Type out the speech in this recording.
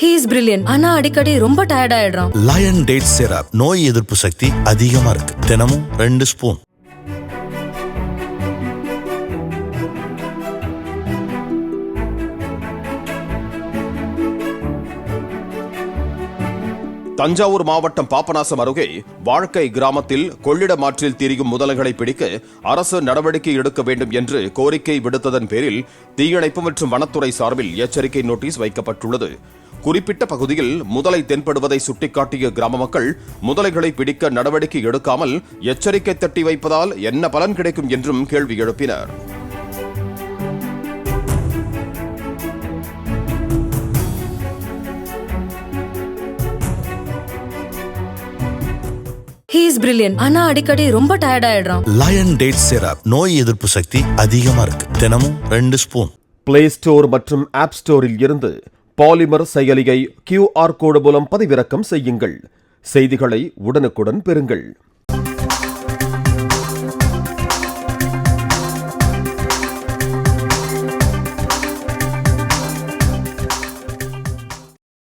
He is brilliant ஆனா அடிக்கடி ரொம்ப டயர்ட் ஆயிடுறான். லயன் டேட் சிரப் நோய் எதிர்ப்பு சக்தி அதிகமா இருக்கு. தினமும் ரெண்டு ஸ்பூன் தஞ்சாவூர் மாவட்டம் பாபநாசம் அருகே வாழ்க்கை கிராமத்தில் கொள்ளிடம் ஆற்றில் திரியும் முதலைகளை பிடிக்க அரசு நடவடிக்கை எடுக்க வேண்டும் என்று கோரிக்கை விடுத்ததன் பேரில் தீயணைப்பு மற்றும் வனத்துறை சார்பில் எச்சரிக்கை நோட்டீஸ் வைக்கப்பட்டுள்ளது. குறிப்பிட்ட பகுதியில் முதலை தென்படுவதை சுட்டிக்காட்டிய கிராம மக்கள் முதலைகளை பிடிக்க நடவடிக்கை எடுக்காமல் எச்சரிக்கை தட்டி வைப்பதால் என்ன பலன் கிடைக்கும் என்றும் கேள்வி எழுப்பினர். இஸ் பிரில்லியன் ஆனா அடிக்கடி ரொம்ப டயர்ட் ஆயிடுறான். லயன் டேட் சிரப் நோய் எதிர்ப்பு சக்தி அதிகமா இருக்கு. தினமும் ரெண்டு ஸ்பூன் பிளே ஸ்டோர் மற்றும் ஆப் ஸ்டோரில் இருந்து பாலிமர் செயலியை கியூஆர் கோடு மூலம் பதிவிறக்கம் செய்யுங்கள். செய்திகளை உடனுக்குடன் பெறுங்கள்.